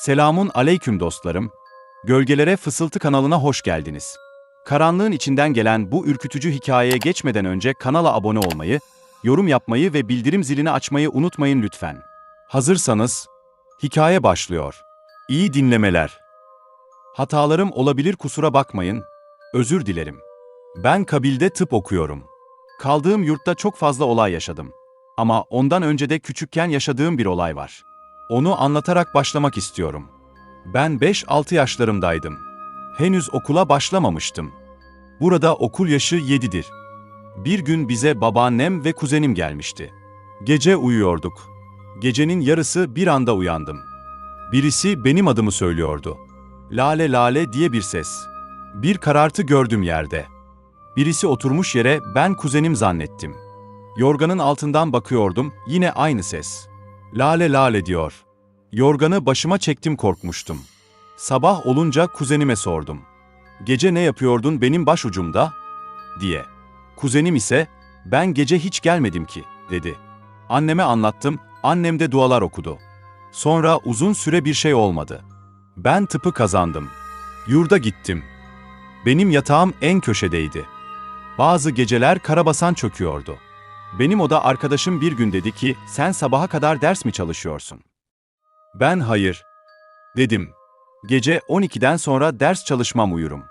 Selamun aleyküm dostlarım. Gölgelere Fısıltı kanalına hoş geldiniz. Karanlığın içinden gelen bu ürkütücü hikayeye geçmeden önce kanala abone olmayı, yorum yapmayı ve bildirim zilini açmayı unutmayın lütfen. Hazırsanız, hikaye başlıyor. İyi dinlemeler. Hatalarım olabilir kusura bakmayın, özür dilerim. Ben kabilde tıp okuyorum. Kaldığım yurtta çok fazla olay yaşadım. Ama ondan önce de küçükken yaşadığım bir olay var. Onu anlatarak başlamak istiyorum. Ben 5-6 yaşlarımdaydım. Henüz okula başlamamıştım. Burada okul yaşı 7'dir. Bir gün bize babaannem ve kuzenim gelmişti. Gece uyuyorduk. Gecenin yarısı bir anda uyandım. Birisi benim adımı söylüyordu. Lale lale diye bir ses. Bir karartı gördüm yerde. Birisi oturmuş yere ben kuzenim zannettim. Yorganın altından bakıyordum, yine aynı ses. Lale lale diyor. Yorganı başıma çektim korkmuştum. Sabah olunca kuzenime sordum. Gece ne yapıyordun benim başucumda? diye. Kuzenim ise, ben gece hiç gelmedim ki, dedi. Anneme anlattım, annem de dualar okudu. Sonra uzun süre bir şey olmadı. Ben tıpı kazandım. Yurda gittim. Benim yatağım en köşedeydi. Bazı geceler karabasan çöküyordu. Benim oda arkadaşım bir gün dedi ki, sen sabaha kadar ders mi çalışıyorsun? Ben hayır. Dedim. Gece 12'den sonra ders çalışmam uyurum.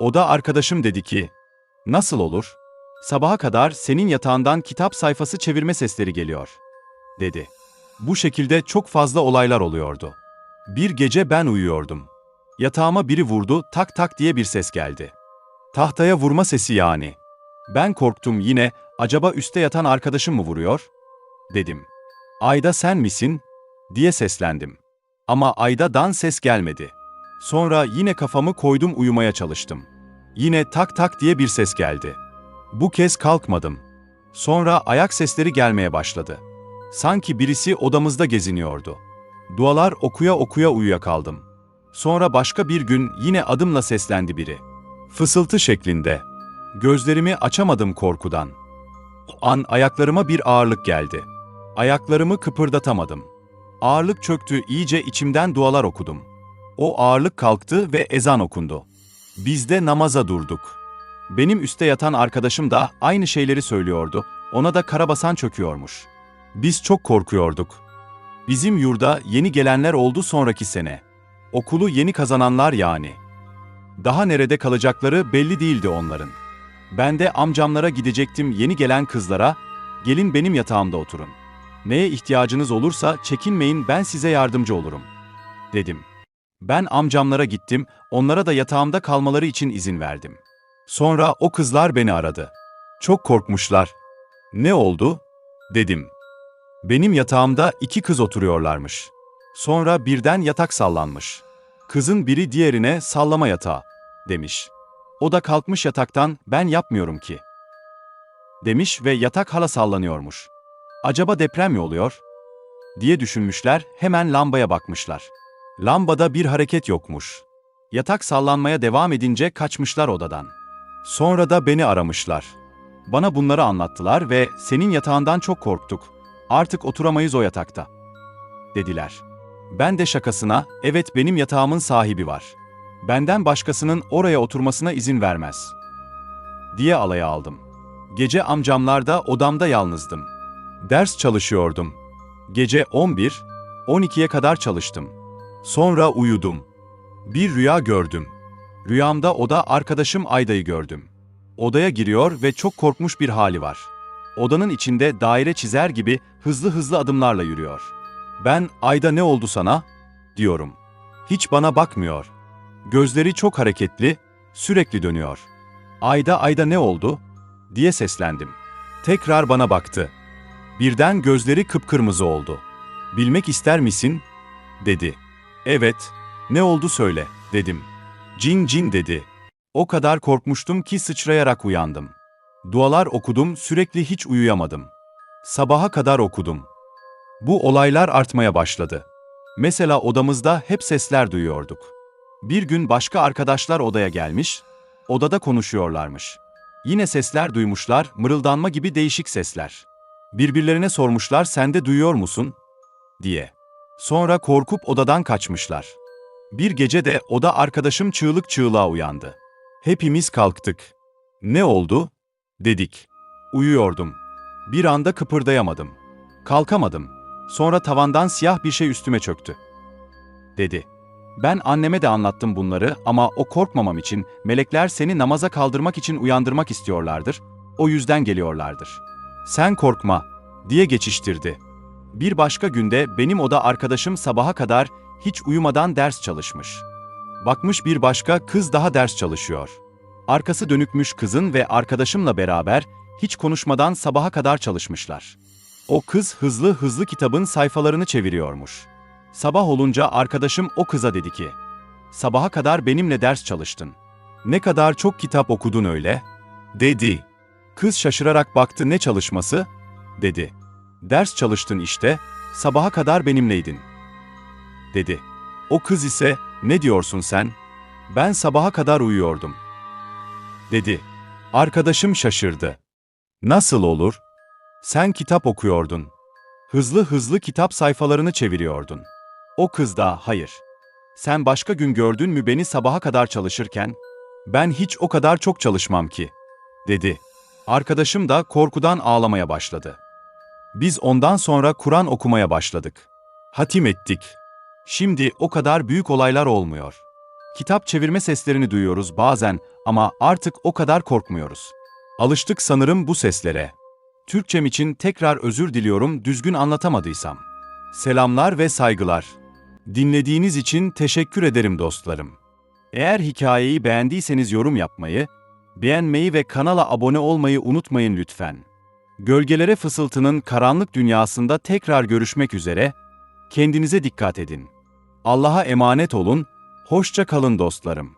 Oda arkadaşım dedi ki, nasıl olur? Sabaha kadar senin yatağından kitap sayfası çevirme sesleri geliyor. Dedi. Bu şekilde çok fazla olaylar oluyordu. Bir gece ben uyuyordum. Yatağıma biri vurdu, tak tak diye bir ses geldi. Tahtaya vurma sesi yani. Ben korktum yine, acaba üstte yatan arkadaşım mı vuruyor? Dedim. Ayda sen misin? diye seslendim. Ama Ayda'dan ses gelmedi. Sonra yine kafamı koydum uyumaya çalıştım. Yine tak tak diye bir ses geldi. Bu kez kalkmadım. Sonra ayak sesleri gelmeye başladı. Sanki birisi odamızda geziniyordu. Dualar okuya okuya uyuyakaldım. Sonra başka bir gün yine adımla seslendi biri. Fısıltı şeklinde. Gözlerimi açamadım korkudan. An ayaklarıma bir ağırlık geldi. Ayaklarımı kıpırdatamadım. Ağırlık çöktü, iyice içimden dualar okudum. O ağırlık kalktı ve ezan okundu. Biz de namaza durduk. Benim üstte yatan arkadaşım da aynı şeyleri söylüyordu. Ona da karabasan çöküyormuş. Biz çok korkuyorduk. Bizim yurda yeni gelenler oldu sonraki sene. Okulu yeni kazananlar yani. Daha nerede kalacakları belli değildi onların. Ben de amcamlara gidecektim yeni gelen kızlara, gelin benim yatağımda oturun. Neye ihtiyacınız olursa çekinmeyin ben size yardımcı olurum. Dedim. Ben amcamlara gittim, onlara da yatağımda kalmaları için izin verdim. Sonra o kızlar beni aradı. Çok korkmuşlar. Ne oldu? Dedim. Benim yatağımda iki kız oturuyorlarmış. Sonra birden yatak sallanmış. Kızın biri diğerine sallama yatağı demiş. O da kalkmış yataktan ben yapmıyorum ki. Demiş ve yatak hala sallanıyormuş. Acaba deprem mi oluyor? diye düşünmüşler, hemen lambaya bakmışlar. Lambada bir hareket yokmuş. Yatak sallanmaya devam edince kaçmışlar odadan. Sonra da beni aramışlar. Bana bunları anlattılar ve senin yatağından çok korktuk. Artık oturamayız o yatakta. Dediler. Ben de şakasına, evet benim yatağımın sahibi var. Benden başkasının oraya oturmasına izin vermez. Diye alaya aldım. Gece amcamlarda odamda yalnızdım. Ders çalışıyordum. Gece 11, 12'ye kadar çalıştım. Sonra uyudum. Bir rüya gördüm. Rüyamda oda arkadaşım Ayda'yı gördüm. Odaya giriyor ve çok korkmuş bir hali var. Odanın içinde daire çizer gibi hızlı hızlı adımlarla yürüyor. Ben Ayda ne oldu sana? diyorum. Hiç bana bakmıyor. Gözleri çok hareketli, sürekli dönüyor. Ayda Ayda ne oldu? diye seslendim. Tekrar bana baktı. Birden gözleri kıpkırmızı oldu. Bilmek ister misin? dedi. Evet, ne oldu söyle, dedim. Cin cin dedi. O kadar korkmuştum ki sıçrayarak uyandım. Dualar okudum, sürekli hiç uyuyamadım. Sabaha kadar okudum. Bu olaylar artmaya başladı. Mesela odamızda hep sesler duyuyorduk. Bir gün başka arkadaşlar odaya gelmiş, odada konuşuyorlarmış. Yine sesler duymuşlar, mırıldanma gibi değişik sesler. Birbirlerine sormuşlar sen de duyuyor musun? diye. Sonra korkup odadan kaçmışlar. Bir gece de oda arkadaşım çığlık çığlığa uyandı. Hepimiz kalktık. Ne oldu? dedik. Uyuyordum. Bir anda kıpırdayamadım. Kalkamadım. Sonra tavandan siyah bir şey üstüme çöktü. Dedi. Ben anneme de anlattım bunları ama o korkmamam için melekler seni namaza kaldırmak için uyandırmak istiyorlardır. O yüzden geliyorlardır. Sen korkma diye geçiştirdi. Bir başka günde benim oda arkadaşım sabaha kadar hiç uyumadan ders çalışmış. Bakmış bir başka kız daha ders çalışıyor. Arkası dönükmüş kızın ve arkadaşımla beraber hiç konuşmadan sabaha kadar çalışmışlar. O kız hızlı hızlı kitabın sayfalarını çeviriyormuş. Sabah olunca arkadaşım o kıza dedi ki, "Sabaha kadar benimle ders çalıştın. Ne kadar çok kitap okudun öyle?" dedi. Kız şaşırarak baktı ne çalışması? dedi. Ders çalıştın işte, sabaha kadar benimleydin. Dedi. O kız ise, ne diyorsun sen? Ben sabaha kadar uyuyordum. Dedi. Arkadaşım şaşırdı. Nasıl olur? Sen kitap okuyordun. Hızlı hızlı kitap sayfalarını çeviriyordun. O kız da hayır. Sen başka gün gördün mü beni sabaha kadar çalışırken? Ben hiç o kadar çok çalışmam ki, dedi. Arkadaşım da korkudan ağlamaya başladı. Biz ondan sonra Kur'an okumaya başladık. Hatim ettik. Şimdi o kadar büyük olaylar olmuyor. Kitap çevirme seslerini duyuyoruz bazen ama artık o kadar korkmuyoruz. Alıştık sanırım bu seslere. Türkçem için tekrar özür diliyorum düzgün anlatamadıysam. Selamlar ve saygılar. Dinlediğiniz için teşekkür ederim dostlarım. Eğer hikayeyi beğendiyseniz yorum yapmayı, beğenmeyi ve kanala abone olmayı unutmayın lütfen. Gölgelere Fısıltı'nın karanlık dünyasında tekrar görüşmek üzere, kendinize dikkat edin. Allah'a emanet olun, hoşça kalın dostlarım.